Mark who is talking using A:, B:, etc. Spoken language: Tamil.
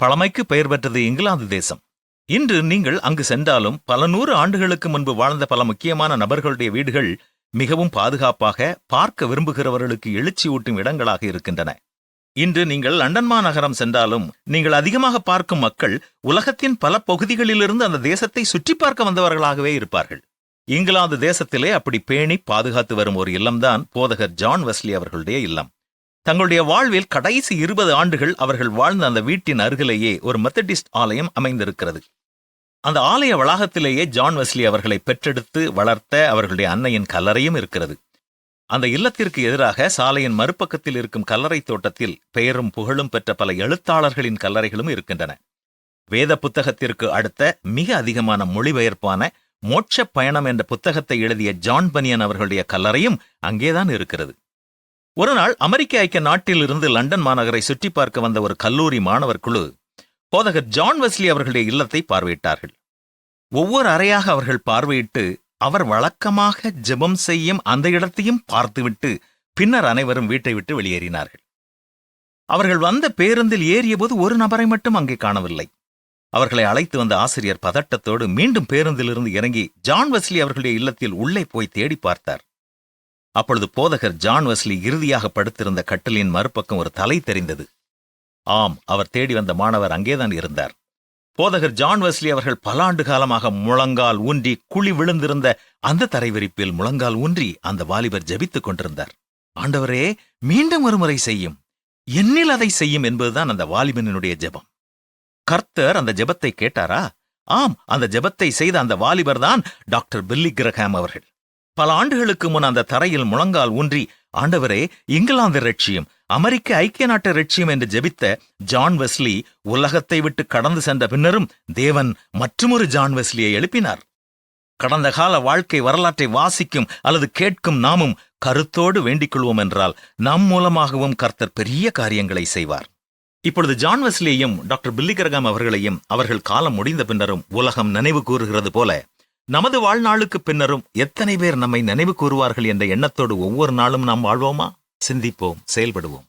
A: பழமைக்கு பெயர் பெற்றது இங்கிலாந்து தேசம். இன்று நீங்கள் அங்கு சென்றாலும் பல நூறு ஆண்டுகளுக்கு முன்பு வாழ்ந்த பல முக்கியமான நபர்களுடைய வீடுகள் மிகவும் பாதுகாப்பாக பார்க்க விரும்புகிறவர்களுக்கு எழுச்சி ஊட்டும் இடங்களாக இருக்கின்றன. இன்று நீங்கள் லண்டன் மாநகரம் சென்றாலும் நீங்கள் அதிகமாக பார்க்கும் மக்கள் உலகத்தின் பல பகுதிகளிலிருந்து அந்த தேசத்தை சுற்றி பார்க்க வந்தவர்களாகவே இருப்பார்கள். இங்கிலாந்து தேசத்திலே அப்படி பேணி பாதுகாத்து வரும் ஒரு இல்லம்தான் போதகர் ஜான் வெஸ்லி அவர்களுடைய இல்லம். தங்களுடைய வாழ்வில் கடைசி இருபது ஆண்டுகள் அவர்கள் வாழ்ந்த அந்த வீட்டின் அருகிலேயே ஒரு மெத்தடிஸ்ட் ஆலயம் அமைந்திருக்கிறது. அந்த ஆலய வளாகத்திலேயே ஜான் வெஸ்லி அவர்களை பெற்றெடுத்து வளர்த்த அவர்களுடைய அன்னையின் கல்லறையும் இருக்கிறது. அந்த இல்லத்திற்கு எதிராக சாலையின் மறுபக்கத்தில் இருக்கும் கல்லறை தோட்டத்தில் பெயரும் புகழும் பெற்ற பல எழுத்தாளர்களின் கல்லறைகளும் இருக்கின்றன. வேத புத்தகத்திற்கு அடுத்த மிக அதிகமான மொழிபெயர்ப்பான மோட்ச பயணம் என்ற புத்தகத்தை எழுதிய ஜான் பனியன் அவர்களுடைய கல்லறையும் அங்கேதான் இருக்கிறது. ஒரு நாள் அமெரிக்க ஐக்கிய நாட்டிலிருந்து லண்டன் மாநகரை சுற்றி பார்க்க வந்த ஒரு கல்லூரி மாணவர் குழு போதகர் ஜான் வெஸ்லி அவர்களுடைய இல்லத்தை பார்வையிட்டார்கள். ஒவ்வொரு அறையாக அவர்கள் பார்வையிட்டு அவர் வழக்கமாக ஜெபம் செய்யும் அந்த இடத்தையும் பார்த்துவிட்டு பின்னர் அனைவரும் வீட்டை விட்டு வெளியேறினார்கள். அவர்கள் வந்த பேருந்தில் ஏறியபோது ஒரு நபரை மட்டும் அங்கே காணவில்லை. அவர்களை அழைத்து வந்த ஆசிரியர் பதட்டத்தோடு மீண்டும் பேருந்திலிருந்து இறங்கி ஜான் வெஸ்லி அவர்களுடைய இல்லத்தில் உள்ளே போய் தேடி பார்த்தார். அப்பொழுது போதகர் ஜான் வெஸ்லி இறுதியாக படுத்திருந்த கட்டிலின் மறுபக்கம் ஒரு தலை தெரிந்தது. ஆம் அவர் தேடி வந்த மாணவர் அங்கேதான் இருந்தார். போதகர் ஜான் வெஸ்லி அவர்கள் பல ஆண்டு காலமாக முழங்கால் ஊன்றி குழி விழுந்திருந்த அந்த தரைவிரிப்பில் முழங்கால் ஊன்றி அந்த வாலிபர் ஜெபித்துக் கொண்டிருந்தார். ஆண்டவரே மீண்டும் ஒருமுறை செய்யும். என்னில் அதை செய்யும் என்பதுதான் அந்த வாலிபனினுடைய ஜெபம். கர்த்தர் அந்த ஜெபத்தை கேட்டாரா? ஆம் அந்த ஜெபத்தை செய்த அந்த வாலிபர் தான் டாக்டர் பில்லி கிரஹாம் அவர்கள். பல ஆண்டுகளுக்கு முன் அந்த தரையில் முழங்கால் ஊன்றி ஆண்டவரே இங்கிலாந்து ரட்சியம் அமெரிக்க ஐக்கிய நாட்டு ரட்சியம் என்று ஜெபித்த ஜான் வெஸ்லி உலகத்தை விட்டு கடந்து சென்ற பின்னரும் தேவன் மற்றுமொரு ஜான் வெஸ்லியை எழுப்பினார். கடந்த கால வாழ்க்கை வரலாற்றை வாசிக்கும் அல்லது கேட்கும் நாமும் கருத்தோடு வேண்டிக் கொள்வோம் என்றால் நம் மூலமாகவும் கர்த்தர் பெரிய காரியங்களை செய்வார். இப்பொழுது ஜான் வெஸ்லியையும் டாக்டர் பில்லிகரகாம் அவர்களையும் அவர்கள் காலம் முடிந்த பின்னரும் உலகம் நினைவு கூறுகிறது போல நமது வாழ்நாளுக்கு பின்னரும் எத்தனை பேர் நம்மை நினைவு கூறுவார்கள் என்ற எண்ணத்தோடு ஒவ்வொரு நாளும் நாம் வாழ்வோமா? சிந்திப்போம் செயல்படுவோம்.